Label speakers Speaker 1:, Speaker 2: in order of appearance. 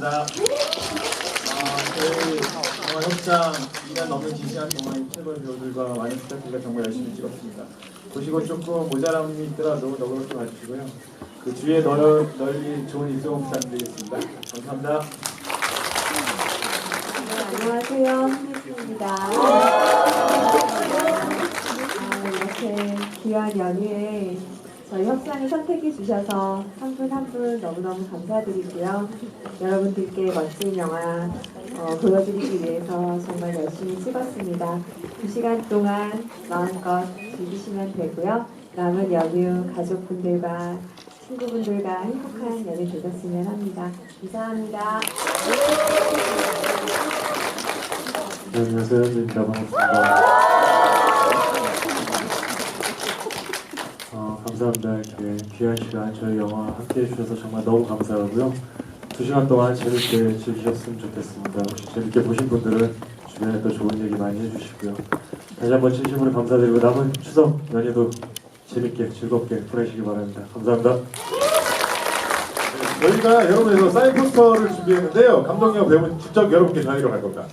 Speaker 1: 감사합니다. 아, 저희 정말 협상 2년 넘는 긴 시간 동안 최고 배우들과 많은 스태프들과 정말 열심히 찍었습니다. 보시고 조금 모자람이 있더라도 너그럽게 봐주시고요. 그 주위에 널, 널리 좋은 입소문 부탁드리겠습니다. 감사합니다.
Speaker 2: 네, 안녕하세요. 한혜수입니다. 아, 이렇게 귀한 연휴에 저희 협상을 선택해 주셔서 한 분 한 분 너무너무 감사드리고요. 여러분들께 멋진 영화 어, 보여드리기 위해서 정말 열심히 찍었습니다. 두 시간 동안 마음껏 즐기시면 되고요. 남은 연휴 가족분들과 친구분들과 행복한 연휴 되셨으면 합니다. 감사합니다.
Speaker 3: 네, 안녕하세요. 반갑습니다. 어, 감사합니다. 이렇게 귀한 시간 저희 영화 함께 해주셔서 정말 너무 감사하고요. 두 시간 동안 재밌게 즐기셨으면 좋겠습니다. 혹시 재밌게 보신 분들은 주변에 또 좋은 얘기 많이 해주시고요. 다시 한번 진심으로 감사드리고 남은 추석 연휴도 재밌게 즐겁게 보내시기 바랍니다. 감사합니다.
Speaker 4: 저희가 여러분에서 사인 포스터를 준비했는데요. 감독님 배우분 직접 여러분께 전하기로 할 겁니다.